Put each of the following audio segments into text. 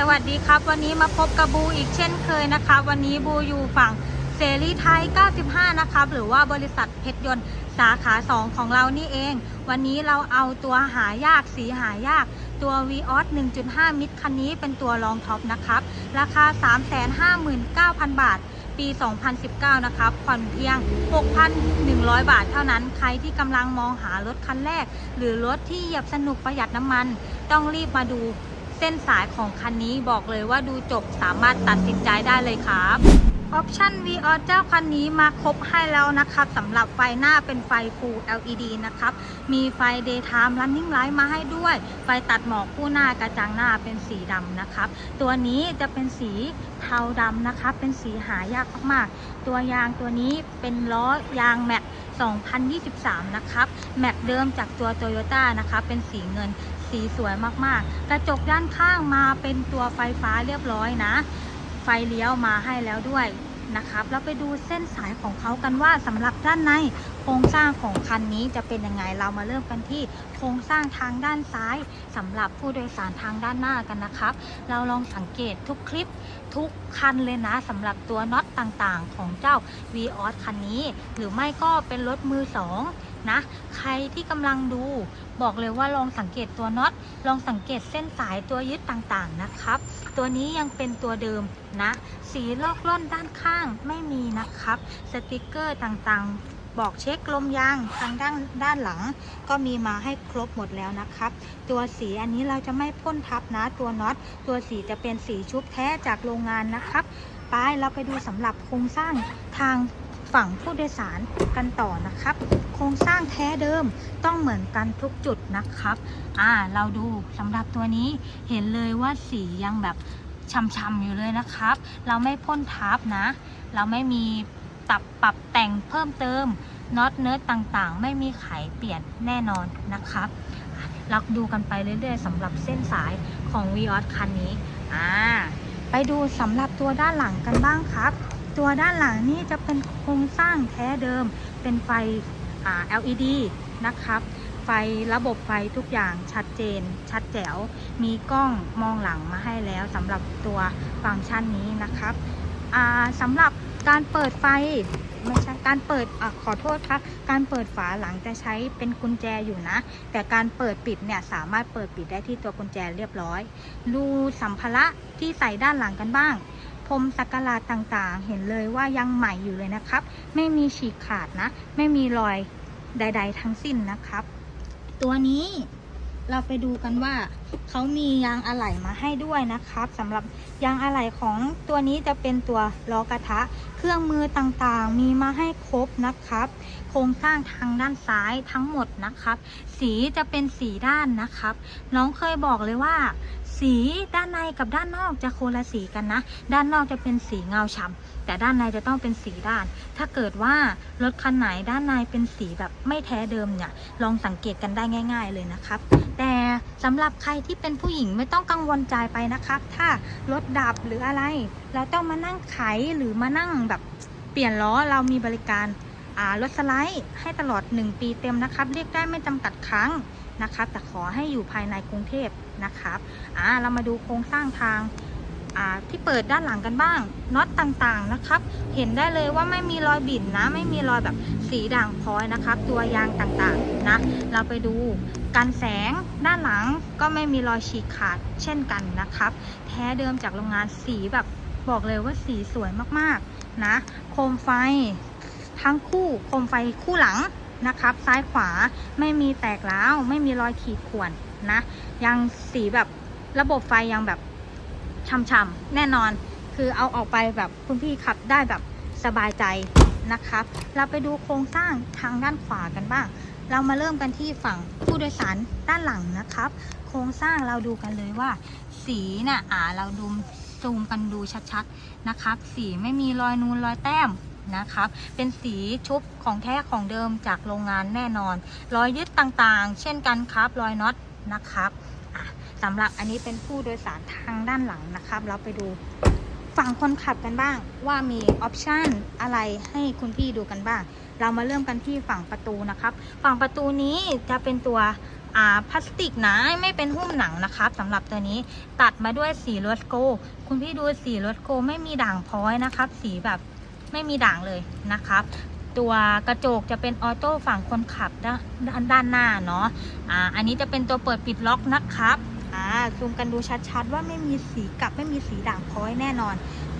สวัสดีครับ วันนี้มาพบกับบูอีกเช่นเคยนะครับวันนี้บูอยู่ฝั่งเสรีไทย 95 นะครับหรือว่าบริษัทเพชรยนต์สาขา 2 ของเรานี่เอง วันนี้เราเอาตัวหายากสีหายาก ตัว v ีออส1.5 มิตรคันนี้เป็นตัวรองท็อปนะครับ ราคา 359,000 บาท ปี 2019 นะครับผ่อนเพียง 6,100 บาทเท่านั้น ใครที่กำลังมองหารถคันแรก หรือรถที่เหยียบสนุกประหยัดน้ำมัน ต้องรีบมาดู เส้นสายของคันนี้บอกเลยว่าดูจบสามารถตัดสินใจได้เลยครับออปชั่น v ีออเจ้าคันนี้มาครบให้แล้วนะครับสำหรับไฟหน้าเป็นไฟ Full LED นะครับ มีไฟ Daytime Running Light มาให้ด้วย ไฟตัดหมอกคู่หน้ากระจังหน้าเป็นสีดำนะครับ ตัวนี้จะเป็นสีเทาดำนะครับ เป็นสีหายากมากๆ ตัวยางตัวนี้เป็นล้อยางแม็ก2023 นะครับ แม็กเดิมจากตัว Toyota นะคะเป็นสีเงิน สีสวยมากๆ กระจกด้านข้างมาเป็นตัวไฟฟ้าเรียบร้อยนะ ไฟเลี้ยวมาให้แล้วด้วยนะครับ แล้วไปดูเส้นสายของเขากันว่าสำหรับด้านในโครงสร้างของคันนี้จะเป็นยังไง เรามาเริ่มกันที่โครงสร้างทางด้านซ้ายสำหรับผู้โดยสารทางด้านหน้ากันนะครับ เราลองสังเกตทุกคลิปทุกคันเลยนะสำหรับตัวน็อตต่างๆ ของเจ้า v ีออสคันนี้ หรือไม่ก็เป็นรถมือสอง นะ ใครที่กำลังดูบอกเลยว่าลองสังเกตตัวน็อต ลองสังเกตเส้นสายตัวยึดต่างๆนะครับ ตัวนี้ยังเป็นตัวเดิมนะ สีลอกล่อนด้านข้างไม่มีนะครับ สติกเกอร์ต่างๆ บอกเช็คลมยางทางด้านด้านหลัง ก็มีมาให้ครบหมดแล้วนะครับ ตัวสีอันนี้เราจะไม่พ่นทับนะ ตัวน็อต ตัวสีจะเป็นสีชุบแท้จากโรงงานนะครับ ไปเราไปดูสำหรับโครงสร้างทาง ฝั่งผู้โดยสารกันต่อนะครับ โครงสร้างแท้เดิมต้องเหมือนกันทุกจุดนะครับอ่าเราดูสำหรับตัวนี้เห็นเลยว่าสียังแบบช่ำๆอยู่เลยนะครับ เราไม่พ่นทับนะ เราไม่มีตับปรับแต่งเพิ่มเติมน็อตเนื้อต่างๆ ไม่มีไขเปลี่ยนแน่นอนนะครับอะเราดูกันไปเรื่อยๆสำหรับเส้นสายของ v ีออสคันนี้อ่าไปดูสำหรับตัวด้านหลังกันบ้างครับ ตัวด้านหลังนี่จะเป็นโครงสร้างแท้เดิม เป็นไฟ LED นะครับ ไฟระบบไฟทุกอย่างชัดเจน ชัดแจ๋ว มีกล้องมองหลังมาให้แล้วสำหรับตัวฟังก์ชันนี้นะครับสำหรับการเปิดไฟไม่ใช่การเปิดอขอโทษครับการเปิดฝาหลังจะใช้เป็นกุญแจอยู่นะ แต่การเปิดปิดเนี่ยสามารถเปิดปิดได้ที่ตัวกุญแจเรียบร้อยดูสัมภาระที่ใส่ด้านหลังกันบ้าง พรมสักกาต่างๆ เห็นเลยว่ายังใหม่อยู่เลยนะครับ ไม่มีฉีกขาดนะ ไม่มีรอยใด ๆ ทั้งสิ้นนะครับ ตัวนี้เราไปดูกันว่าเขามียางอะไหล่มาให้ด้วยนะครับสำหรับยางอะไหล่ของตัวนี้จะเป็นตัวล้อกระทะ เครื่องมือต่างๆ มีมาให้ครบนะครับ โครงสร้างทางด้านซ้ายทั้งหมดนะครับ สีจะเป็นสีด้านนะครับ น้องเคยบอกเลยว่า สีด้านในกับด้านนอกจะโคนละสีกันนะ ด้านนอกจะเป็นสีเงาฉ่ำแต่ด้านในจะต้องเป็นสีด้าน ถ้าเกิดว่ารถคันไหนด้านในเป็นสีแบบไม่แท้เดิมเนี่ย ลองสังเกตกันได้ง่าย ๆ เลยนะครับ แต่สำหรับใครที่เป็นผู้หญิงไม่ต้องกังวลใจไปนะครับ ถ้ารถดับหรืออะไร เราต้องมานั่งไขหรือมานั่งแบบเปลี่ยนล้อเรามีบริการรถสไลด์ให้ตลอด 1 ปีเต็มนะครับ เรียกได้ไม่จำกัดครั้งนะครับ แต่ขอให้อยู่ภายในกรุงเทพ นะครับอ่าเรามาดูโครงสร้างทางที่เปิดด้านหลังกันบ้างน็อตต่างๆนะครับ เห็นได้เลยว่าไม่มีรอยบิ่นนะ ไม่มีรอยแบบสีด่างพร้อยนะครับ ตัวยางต่างๆนะเราไปดูกันแสงด้านหลังก็ไม่มีรอยฉีกขาดเช่นกันนะครับ แท้เดิมจากโรงงานสีแบบบอกเลยว่าสีสวยมากๆนะ โคมไฟทั้งคู่โคมไฟคู่หลังนะครับ ซ้ายขวาไม่มีแตกร้าวไม่มีรอยขีดข่วน นะ ยังสีแบบระบบไฟยังแบบช่ำๆแน่นอน คือเอาออกไปแบบคุณพี่ขับได้แบบสบายใจนะครับ เราไปดูโครงสร้างทางด้านขวากันบ้าง เรามาเริ่มกันที่ฝั่งผู้โดยสารด้านหลังนะครับ โครงสร้างเราดูกันเลยว่า สีเนี่ยอ่าเราดูซูมกันดูชัดๆนะครับ สีไม่มีรอยนูนรอยแต้มนะครับ เป็นสีชุบของแท้ของเดิมจากโรงงานแน่นอน รอยยึดต่างๆ เช่นกันครับ รอยน็อต นะครับสำหรับอันนี้เป็นผู้โดยสารทางด้านหลังนะครับ เราไปดูฝั่งคนขับกันบ้างว่ามีออปชันอะไรให้คุณพี่ดูกันบ้าง เรามาเริ่มกันที่ฝั่งประตูนะครับ ฝั่งประตูนี้จะเป็นตัวอ่าพลาสติกนะไม่เป็นหุ้มหนังนะครับสำหรับตัวนี้ตัดมาด้วยสีโรสโก คุณพี่ดูสีโรสโกไม่มีด่างพ้อยนะครับ สีแบบไม่มีด่างเลยนะครับ ตัวกระจกจะเป็นออโต้ฝั่งคนขับด้านด้านหน้าเนาะอ่าอันนี้จะเป็นตัวเปิดปิดล็อกนะครับอ่าซูมกันดูชัดๆว่าไม่มีสีกลับไม่มีสีด่างพร้อยแน่นอน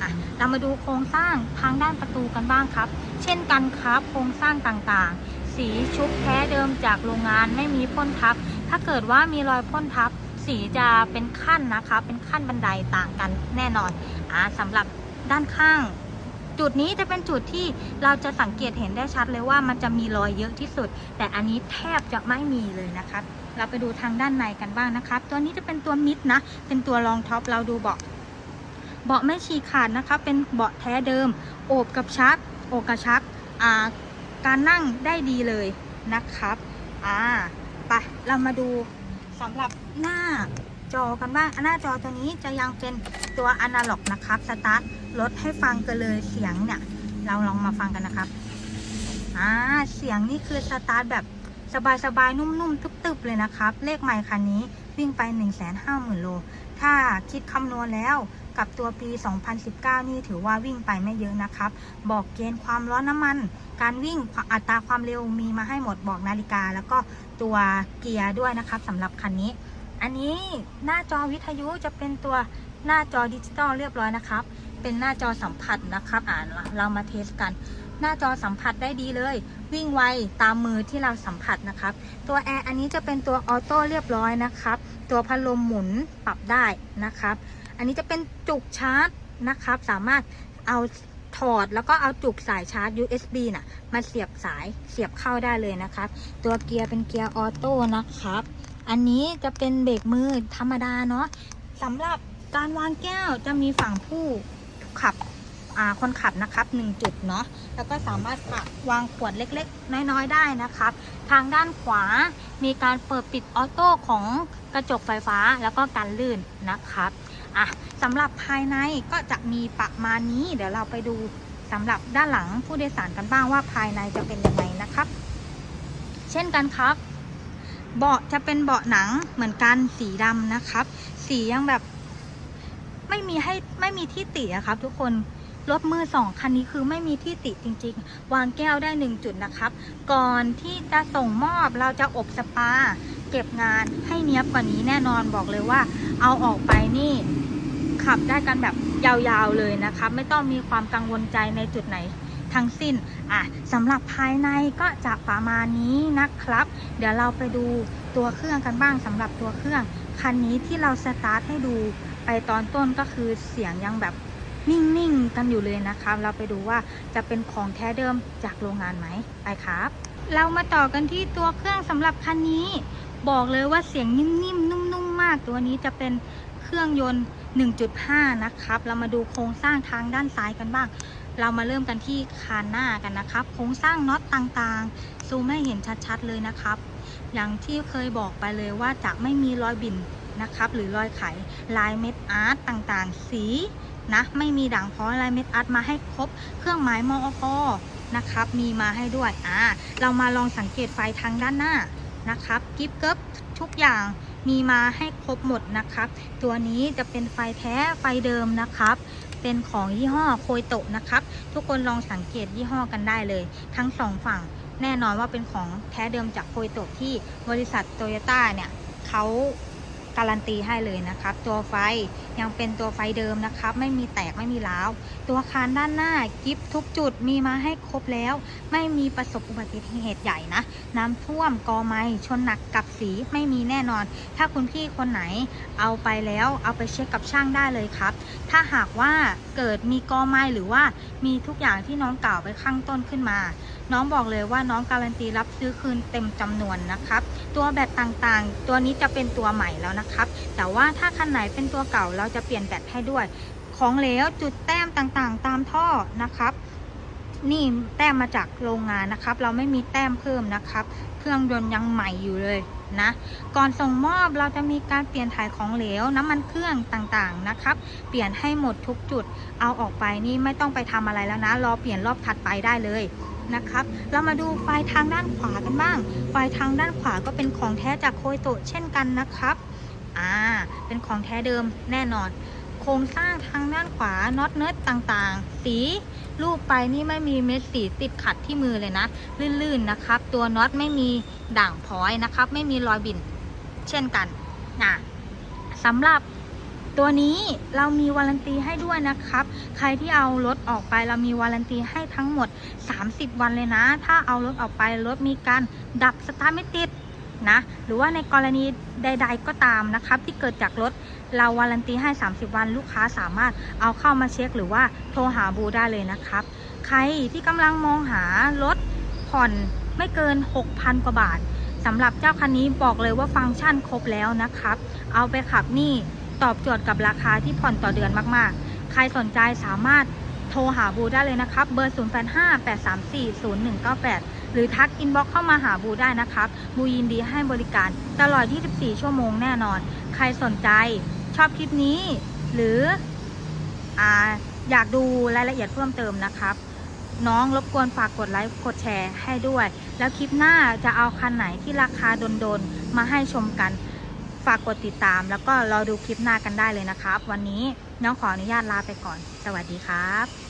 อะเรามาดูโครงสร้างทางด้านประตูกันบ้างครับ เช่นกันครับโครงสร้างต่างๆ สีชุบแท้เดิมจากโรงงานไม่มีพ่นทับ ถ้าเกิดว่ามีรอยพ่นทับ สีจะเป็นขั้นนะคะเป็นขั้นบันไดต่างกันแน่นอนอ่าสำหรับด้านข้าง จุดนี้จะเป็นจุดที่เราจะสังเกตเห็นได้ชัดเลยว่ามันจะมีรอยเยอะที่สุด แต่อันนี้แทบจะไม่มีเลยนะครับเราไปดูทางด้านในกันบ้างนะครับ ตัวนี้จะเป็นตัวมิดนะ เป็นตัวรองท็อปเราดูเบาะเบาะไม่ฉีกขาดนะคะ เป็นเบาะแท้เดิม โอบกับชัก โอบกับชักการนั่งได้ดีเลยนะครับ อ่า ไป เรามาดูสำหรับหน้า จอกันบ้างหน้าจอตัวนี้จะยังเป็นตัวอนาล็อกนะครับสตาร์ทลดให้ฟังกันเลยเสียงเนี่ย เราลองมาฟังกันนะครับอ่าเสียงนี่คือสตาร์ทแบบสบายๆ นุ่มๆตึบๆเลยนะครับ เลขใหม่คันนี้วิ่งไป 1 5 0 0 0 0 โล ถ้าคิดคำนวณแล้วกับตัวปี 2019 นี่ถือว่าวิ่งไปไม่เยอะนะครับ บอกเกณฑ์ความร้อนน้ำมัน การวิ่งอัตราความเร็วมีมาให้หมดบอกนาฬิกา แล้วก็ตัวเกียร์ด้วยนะครับสำหรับคันนี้ อันนี้หน้าจอวิทยุจะเป็นตัวหน้าจอดิจิตอลเรียบร้อยนะครับ เป็นหน้าจอสัมผัสนะครับอ่านเรามาเทสกัน หน้าจอสัมผัสได้ดีเลย วิ่งไวตามมือที่เราสัมผัสนะครับ ตัวแอร์อันนี้จะเป็นตัวออโต้เรียบร้อยนะครับ ตัวพัดลมหมุนปรับได้นะครับ อันนี้จะเป็นจุกชาร์จนะครับ สามารถเอาถอดแล้วก็เอาจุกสายชาร์จ USB น่ะ มาเสียบสายเสียบเข้าได้เลยนะครับ ตัวเกียร์เป็นเกียร์ออโต้นะครับ อันนี้จะเป็นเบรกมือธรรมดาเนาะสำหรับการวางแก้วจะมีฝั่งผู้ขับคนขับนะครับ1จุดเนาะแล้วก็สามารถปรับวางขวดเล็กๆ น้อยๆได้นะครับ ทางด้านขวามีการเปิดปิดออโต้ของกระจกไฟฟ้าแล้วก็การลื่นนะครับอะสำหรับภายในก็จะมีประมาณนี้ เดี๋ยวเราไปดูสำหรับด้านหลังผู้โดยสารกันบ้างว่าภายในจะเป็นยังไงนะครับ เช่นกันครับ เบาะจะเป็นเบาะหนังเหมือนกันสีดำนะครับ สียังแบบ ไม่มีให้ไม่มีที่ติอะครับ ทุกคนรถมือสองคันนี้คือไม่มีที่ติจริง ๆ วางแก้วได้หนึ่งจุดนะครับ ก่อนที่จะส่งมอบเราจะอบสปา เก็บงานให้เนี้ยบกว่านี้แน่นอนบอกเลยว่า เอาออกไปนี่ขับได้กันแบบยาวๆเลยนะครับไม่ต้องมีความกังวลใจในจุดไหน ทั้งสิ้นอะสำหรับภายในก็จะประมาณนี้นะครับ เดี๋ยวเราไปดูตัวเครื่องกันบ้างสำหรับตัวเครื่องคันนี้ที่เราสตาร์ทให้ดูไปตอนต้นก็คือเสียงยังแบบนิ่งๆกันอยู่เลยนะครับ เราไปดูว่าจะเป็นของแท้เดิมจากโรงงานไหมไปครับ เรามาต่อกันที่ตัวเครื่องสำหรับคันนี้ บอกเลยว่าเสียงนิ่มๆนุ่มๆมาก ตัวนี้จะเป็นเครื่องยนต์ 1.5 นะครับ เรามาดูโครงสร้างทางด้านซ้ายกันบ้าง เรามาเริ่มกันที่คานหน้ากันนะครับโครงสร้างน็อตต่างๆ ซูมให้เห็นชัดๆเลยนะครับ อย่างที่เคยบอกไปเลยว่าจะไม่มีรอยบิ่นนะครับ หรือรอยไขลายเม็ดอาร์ตต่างๆ สีนะไม่มีด่างพ้อยลายเม็ดอาร์ตมาให้ครบ เครื่องหมายมอกนะครับ มีมาให้ด้วยอ่าเรามาลองสังเกตไฟทางด้านหน้านะครับกิฟเกิบทุกอย่างมีมาให้ครบหมดนะครับ ตัวนี้จะเป็นไฟแท้ไฟเดิมนะครับ เป็นของยี่ห้อโคยโตะนะครับ ทุกคนลองสังเกตยี่ห้อกันได้เลย ทั้งสองฝั่งแน่นอนว่าเป็นของแท้เดิมจากโคยโตะที่บริษัทโตโยต้าเนี่ยเขา การันตีให้เลยนะครับ ตัวไฟยังเป็นตัวไฟเดิมนะครับ ไม่มีแตกไม่มีร้าว ตัวคานด้านหน้ากิฟทุกจุดมีมาให้ครบแล้ว ไม่มีประสบอุบัติเหตุใหญ่นะ น้ำท่วมกอไม้ชนหนักกับสีไม่มีแน่นอน ถ้าคุณพี่คนไหนเอาไปแล้วเอาไปเช็คกับช่างได้เลยครับ ถ้าหากว่าเกิดมีกอไม้หรือว่ามีทุกอย่างที่น้องกล่าวไปข้างต้นขึ้นมา น้องบอกเลยว่าน้องการันตีรับซื้อคืนเต็มจำนวนนะครับ ตัวแบตต่างๆ ตัวนี้จะเป็นตัวใหม่แล้วนะครับ แต่ว่าถ้าคันไหนเป็นตัวเก่าเราจะเปลี่ยนแบตให้ด้วย ของเหลวจุดแต้มต่างๆ ตามท่อนะครับ นี่แต้มมาจากโรงงานนะครับ เราไม่มีแต้มเพิ่มนะครับ เครื่องยนต์ยังใหม่อยู่เลยนะ ก่อนส่งมอบเราจะมีการเปลี่ยนถ่ายของเหลวน้ำมันเครื่องต่างๆนะครับ เปลี่ยนให้หมดทุกจุด เอาออกไปนี่ไม่ต้องไปทำอะไรแล้วนะ รอเปลี่ยนรอบถัดไปได้เลย นะครับ เรามาดูไฟทางด้านขวากันบ้าง ไฟทางด้านขวาก็เป็นของแท้จากโคยโตะเช่นกันนะครับ อ่า เป็นของแท้เดิมแน่นอน โครงสร้างทางด้านขวาน็อตเนิร์ดต่างๆ สีรูปไปนี่ไม่มีเม็ดสีติดขัดที่มือเลยนะ ลื่นๆนะครับ ตัวน็อตไม่มีด่างพร้อยนะครับ ไม่มีรอยบิ่นเช่นกันนะสำหรับ ตัวนี้เรามีวารันตีให้ด้วยนะครับ ใครที่เอารถออกไปเรามีวารันตีให้ทั้งหมด 30 วันเลยนะ ถ้าเอารถออกไปรถมีการดับสตาร์ไม่ติดนะ หรือว่าในกรณีใด ๆ ก็ตามนะครับ ที่เกิดจากรถเราวารันตีให้ 30 วันลูกค้าสามารถเอาเข้ามาเช็คหรือว่าโทรหาบูได้เลยนะครับ ใครที่กำลังมองหารถผ่อนไม่เกิน 6,000 กว่าบาทสำหรับเจ้าคันนี้บอกเลยว่าฟังก์ชันครบแล้วนะครับ เอาไปขับนี่ ตอบโจทย์กับราคาที่ผ่อนต่อเดือนมากๆ ใครสนใจสามารถโทรหาบูได้เลยนะครับ เบอร์ 0858340198 หรือทักอินบ็อกเข้ามาหาบูได้นะครับ บูยินดีให้บริการตลอด 24 ชั่วโมงแน่นอน ใครสนใจชอบคลิปนี้ หรือออยากดูรายละเอียดเพิ่มเติมนะครับน้องรบกวนฝากกดไลค์กดแชร์ให้ด้วย แล้วคลิปหน้าจะเอาคันไหนที่ราคาโดนๆ มาให้ชมกัน ฝากกดติดตาม แล้วก็รอดูคลิปหน้ากันได้เลยนะครับ วันนี้น้องขออนุญาตลาไปก่อน สวัสดีครับ